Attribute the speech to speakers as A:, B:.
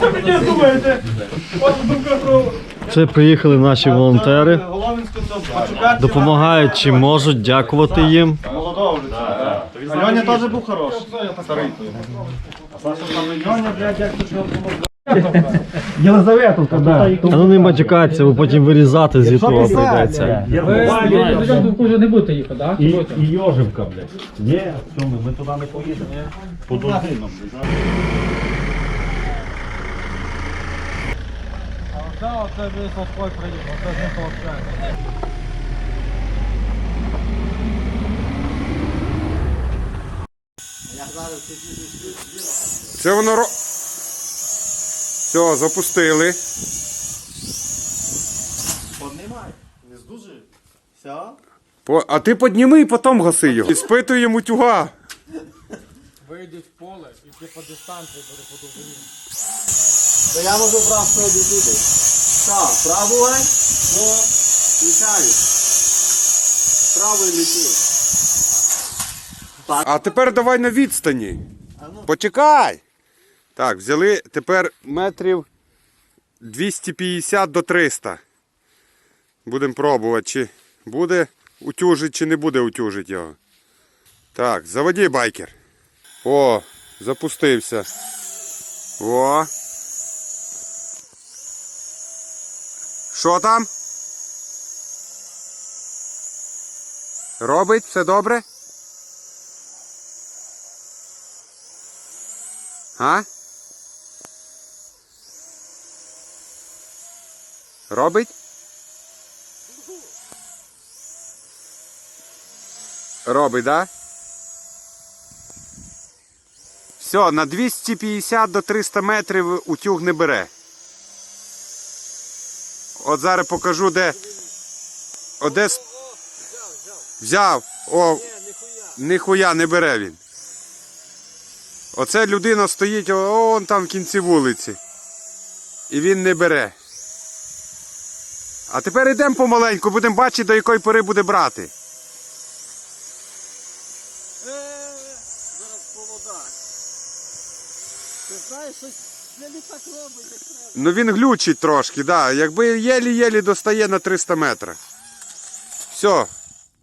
A: Що мені думаєте?
B: Це приїхали наші волонтери, допомагають чим можуть, дякувати їм.
A: Молодого вже. Льоня теж був хороший. Старий. А Саша там Льоня, блядь, як тут Єлизаветовка, да.
B: А ну не матюкатися, бо потім вирізати з ютуба прийдеться.
C: Ви не будете їхати, так?
D: І, і Йожевка, блядь. Ні, ми, туди не поїдемо. По Донбину, блядь.
A: Це вже Сашко приїхав, це з ним пообщається.
E: Це воно ро... Все, запустили. По... А ти підніми і потім гаси його. І спитуємо утюга.
A: Вийдуть в поле і ти по дистанції буде по довжині.
F: То я можу просто обійти. Що, пробувай? Ну, включаю. Правий летить.
E: А тепер давай на відстані. Почекай. Так, взяли тепер метрів 250 до 300. Будемо пробувати, чи буде утюжить, чи не буде утюжить його. Так, заводи байкер. О, запустився. О. Що там? Робить? Все добре? А? Робить? Робить, да? Все, на 250 до 300 метрів утюг не бере. От зараз покажу, де. О, де... Взяв. О, ніхуя не бере він. Оце людина стоїть о, он там в кінці вулиці. І він не бере. А тепер йдемо помаленьку, будемо бачити, до якої пори буде брати.
F: Е, зараз повода. Ти знаєш, щось
E: Ну він глючить трошки, да. Якби єлі-єлі достає на 300 метрів. Все,